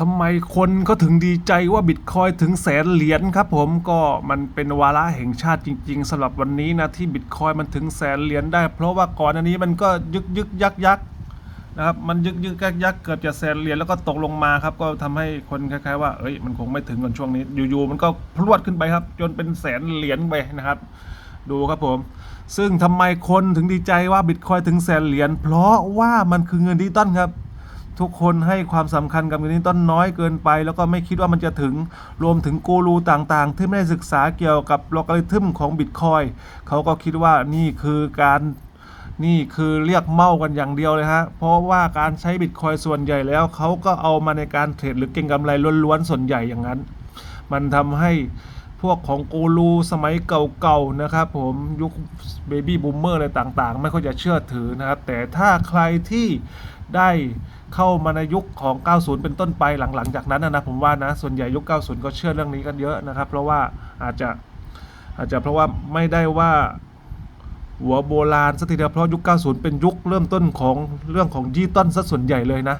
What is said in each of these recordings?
ทำไมคนเขาถึงดีใจว่าบิตคอยถึงแสนเหรียญครับผมก็มันเป็นวาระแห่งชาติจริง ๆสำหรับวันนี้นะที่บิตคอยมันถึงแสนเหรียญได้ เพราะว่าก่อนอันนี้มันก็ยึกยึกยักยักนะครับมันยึกยึกยักยักเกือบจะแสนเหรียญแล้วก็ตกลงมาครับก็ทำให้คนคล้ายๆว่าเอ้ยมันคงไม่ถึงกันช่วงนี้อยู่ๆมันก็พรวดขึ้นไปครับ จนเป็นแสนเหรียญไปนะครับ ดูครับผม ซึ่งทำไมคนถึงดีใจว่าบิตคอยถึงแสนเหรียญเพราะว่ามันคือเงินดิจิตอลครับ ทุกคนให้ความสำคัญกับเงินดิจิตอลน้อยเกินไป แล้วก็ไม่คิดว่ามันจะถึงรวมถึงกูรูต่างๆ ที่ไม่ได้ศึกษาเกี่ยวกับลอกริทึมของบิตคอยเขาก็คิดว่านี่คือการนี่คือเรียกเมากันอย่างเดียวเลยฮะ เพราะว่าการใช้บิตคอยส่วนใหญ่แล้วเขาก็เอามาในการเทรดหรือเก็งกำไรล้วนๆส่วนใหญ่อย่างนั้น มันทำให้พวกของกูรูสมัยเก่าๆนะครับผมยุคเบบี้บูมเมอร์อะไรต่างๆ ไม่ค่อยจะเชื่อถือนะครับ แต่ถ้าใครที่ได้ เข้ามาในยุคของ 90 เป็นต้นไปหลังๆ จากนั้นนะนะผมว่านะส่วนใหญ่ยุค 90 ก็เชื่อเรื่องนี้กันเยอะนะครับ เพราะว่าอาจจะอาจจะเพราะว่าไม่ได้ว่าหัวโบราณสักทีเดียวเพราะยุค 90 เป็นยุคเริ่มต้นของเรื่องของดิจิตอลซะส่วนใหญ่เลยนะ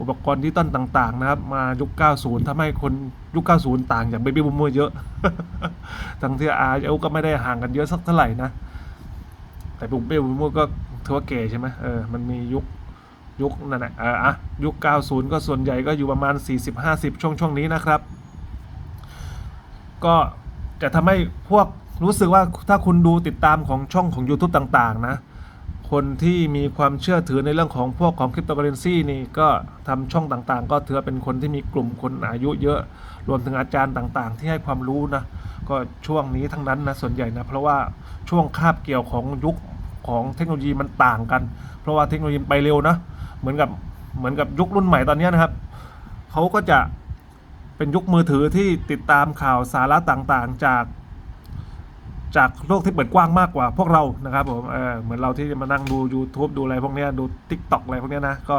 อุปกรณ์ดิจิตอลต่าง ๆ นะครับ มายุค 90ทำให้คนยุค 90 ต่างจากเบบี้บูมเมอร์เยอะ ทั้งที่อายุก็ไม่ได้ห่างกันเยอะสักเท่าไหร่นะ แต่บุกเบบี้บูมเมอร์ก็ถือว่าแก่ใช่ไหมเออมันมียุค ยุคนั่นแหละเอออะยุค 90 ก็ส่วนใหญ่ก็อยู่ประมาณ 40-50 ช่วงช่วงนี้นะครับ ก็จะทำให้พวกรู้สึกว่าถ้าคุณดูติดตามของช่องของ YouTube ต่าง ๆ นะ คนที่มีความเชื่อถือในเรื่องของพวกของคริปโตเคอเรนซีนี่ก็ทำช่องต่างๆ ก็ถือว่าเป็นคนที่มีกลุ่มคนอายุเยอะ รวมถึงอาจารย์ต่างๆ ที่ให้ความรู้นะ ก็ช่วงนี้ทั้งนั้นนะส่วนใหญ่นะ เพราะว่าช่วงคาบเกี่ยวของยุคของเทคโนโลยีมันต่างกัน เพราะว่าเทคโนโลยีไปเร็วนะ เหมือนกับเหมือนกับยุครุ่นใหม่ตอนนี้นะครับเขาก็จะเป็นยุคมือถือที่ติดตามข่าวสาระต่างๆ จาก จากโลกที่เปิดกว้างมากกว่าพวกเรานะครับผมเออเหมือนเราที่มานั่งดู YouTube ดูอะไรพวกนี้ดู Tik t o อกอะไรพวกนี้นะก็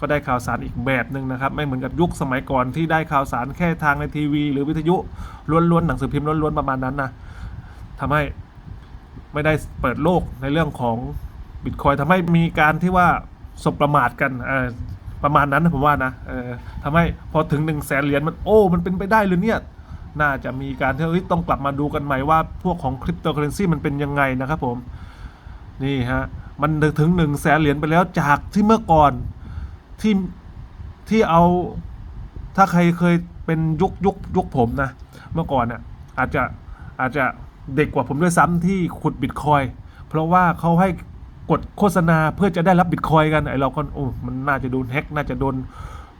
ก็ได้ข่าวสารอีกแบบหนึ่งนะครับ ไม่เหมือนกับยุคสมัยก่อนที่ได้ข่าวสารแค่ทางในทีวี หรือวิทยุล้วนๆหนังสือพิมพ์ล้วนๆประมาณนั้นนะทำให้ไม่ได้เปิดโลกในเรื่องของบิตคอยทำให้มีการที่ว่า สบประมาทกันประมาณนั้นผมว่านะทำให้พอถึงหนึ่งแสนเหรียญมันโอ้ มันเป็นไปได้เลยเนี่ย น่าจะมีการที่ต้องกลับมาดูกันใหม่ว่าพวกของคริปโตเคอเรนซีมันเป็นยังไงนะครับผม นี่ฮะ มันถึงหนึ่งแสนเหรียญไปแล้วจากที่เมื่อก่อนที่ที่เอาถ้าใครเคยเป็นยุคยุคยุคผมนะ เมื่อก่อนน่ะอาจจะอาจจะเด็กกว่าผมด้วยซ้ำที่ขุดบิตคอยเพราะว่าเขาให้ กดโฆษณาเพื่อจะได้รับบิตคอยกันไอเราก็โอ้มันน่าจะโดนแฮกน่าจะโดน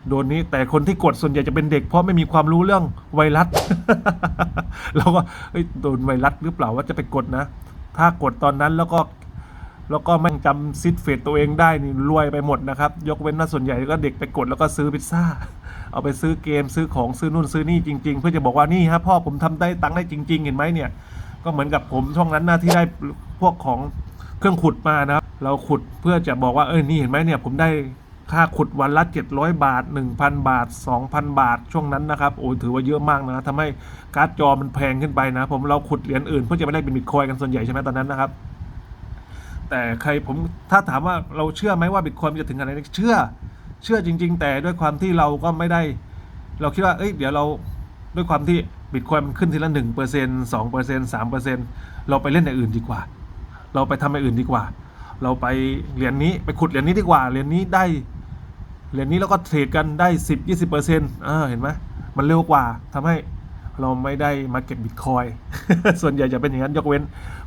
โดนนี้แต่คนที่กดส่วนใหญ่จะเป็นเด็ก เพราะไม่มีความรู้เรื่องไวรัส เราก็โดนไวรัสหรือเปล่าว่าจะไปกดนะ ถ้ากดตอนนั้นแล้วก็แล้วก็แม่งจำซิดเฟดตัวเองได้นี่รวยไปหมดนะครับ ยกเว้นว่าส่วนใหญ่ก็เด็กไปกดแล้วก็ซื้อพิซซ่า เอาไปซื้อเกมซื้อของซื้อนู่นซื้อนี่จริง ๆ เพื่อจะบอกว่านี่ฮะพ่อผมทำได้ตังค์ได้จริง ๆ เห็นไหมเนี่ย ก็เหมือนกับผมช่องนั้นนะที่ได้พวกของ เครื่องขุดมานะครับ เราขุดเพื่อจะบอกว่าเออนี่เห็นไหมเนี่ยผมได้ค่าขุดวันละ 700 บาท 1,000 บาท 2,000 บาทช่วงนั้นนะครับโอ้ยถือว่าเยอะมากนะทำให้การ์ดจอมันแพงขึ้นไปนะ ผมเราขุดเหรียญอื่นเพื่อจะไม่ได้เป็นบิตคอยกันส่วนใหญ่ใช่ไหมตอนนั้นนะครับ แต่ใครผมถ้าถามว่าเราเชื่อไหมว่าบิตคอยจะถึงขนาดนี้เชื่อ เชื่อจริง ๆ แต่ด้วยความที่เราก็ไม่ได้ เราคิดว่าเอ้ยเดี๋ยวเราด้วยความที่บิตคอยมันขึ้นทีละหนึ่งเปอร์เซ็นต์สองเปอร์เซ็นต์สามเปอร์เซ็นเราไปเล่นอย่างอื่นดีกว่า เราไปทำอย่างอื่นดีกว่า เราไปเหรียญนี้ไปขุดเหรียญนี้ดีกว่าเหรียญนี้ได้เหรียญนี้แล้วก็เทรดกันได้สิบยี่สิบเปอร์เซ็นต์เห็นไหมมันเร็วกว่าทำให้เราไม่ได้มาเก็บบิตคอยส่วนใหญ่จะเป็นอย่างนั้นยกเว้น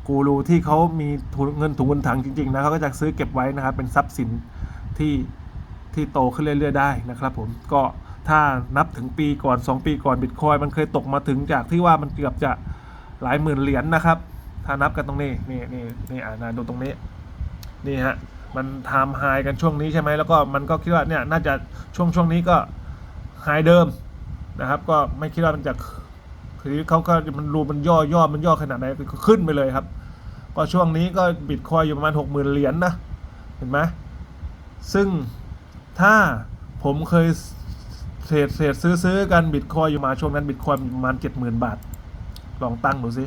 กูรูที่เขามีทุนเงินถุงเงินถังจริงๆนะเขาก็จะซื้อเก็บไว้นะครับเป็นทรัพย์สินที่ที่โตขึ้นเรื่อยๆได้นะครับผมก็ถ้านับถึงปีก่อน 2 ปีก่อนบิตคอยมันเคยตกมาถึงจากที่ว่ามันเกือบจะหลายหมื่นเหรียญนะครับ ถ้านับกันตรงนี้นี่นี่นี่อ่านะดูตรงนี้นี่ฮะมันไทม์ไฮกันช่วงนี้ใช่ไหมแล้วก็มันก็คิดว่าเนี่ยน่าจะช่วงช่วงนี้ก็ไฮเดิมนะครับ ก็ไม่คิดว่ามันจะคือเขาก็มันรูมันย่อย่อมันย่อขนาดไหนก็ขึ้นไปเลยครับ ก็ช่วงนี้ก็บิตคอยอยู่ประมาณหกหมื่นเหรียญนะเห็นไหมซึ่งถ้าผมเคยเทรดเทรดซื้อซื้อกันบิตคอยอยู่มาช่วงนั้นบิตคอยประมาณเจ็ดหมื่นบาท ลองตั้งดูสิ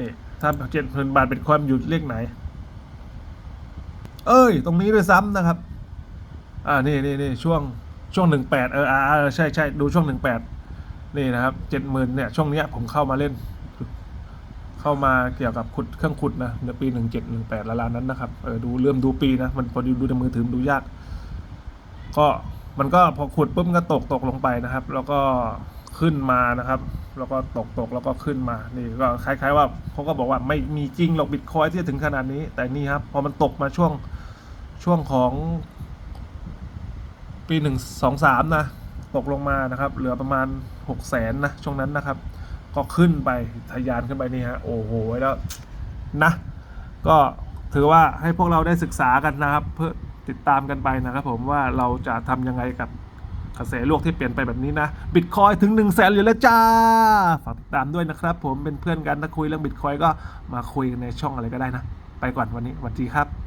นี่ถ้าเจ็ดพันบาทเป็นความอยู่เลขไหน เอ้ย ตรงนี้ด้วยซ้ำนะครับ อ่านี่นี่นี่ช่วงช่วงหนึ่งแปดเอออ่าเออใช่ใช่ดูช่วงหนึ่งแปดนี่นะครับเจ็ดหมื่นเนี่ยช่วงเนี้ยผมเข้ามาเล่น เข้ามาเกี่ยวกับขุดเครื่องขุดนะในปีหนึ่งเจ็ดหนึ่งแปดละลานนั้นนะครับเออดูเริ่มดูปีนะ มันพอดูดูในมือถือดูยาก ก็มันก็พอขุดปุ๊บก็ตกตกลงไปนะครับ แล้วก็ ขึ้นมานะครับ แล้วก็ตกตกแล้วก็ขึ้นมา นี่ก็คล้าย ๆ ว่าเขาก็บอกว่าไม่มีจริงหรอกบิตคอยที่จะถึงขนาดนี้ แต่นี่ครับพอมันตกมาช่วงช่วงของปีหนึ่งสองสามนะ ตกลงมานะครับ เหลือประมาณหกแสนนะ ช่วงนั้นนะครับ ก็ขึ้นไปทะยานขึ้นไปนี่ฮะโอ้โหแล้วนะ ก็ถือว่าให้พวกเราได้ศึกษากันนะครับ เพื่อติดตามกันไปนะครับผมว่าเราจะทำยังไงกับ กระแสโลกที่เปลี่ยนไปแบบนี้นะบิตคอยถึง1นึ่งแสนเหรียญแล้วจ้า ฝากติดตามด้วยนะครับผมเป็นเพื่อนกันถ้าคุยเรื่องบิตคอยก็มาคุยกันในช่องอะไรก็ได้นะ ไปก่อนวันนี้สวัสดีครับ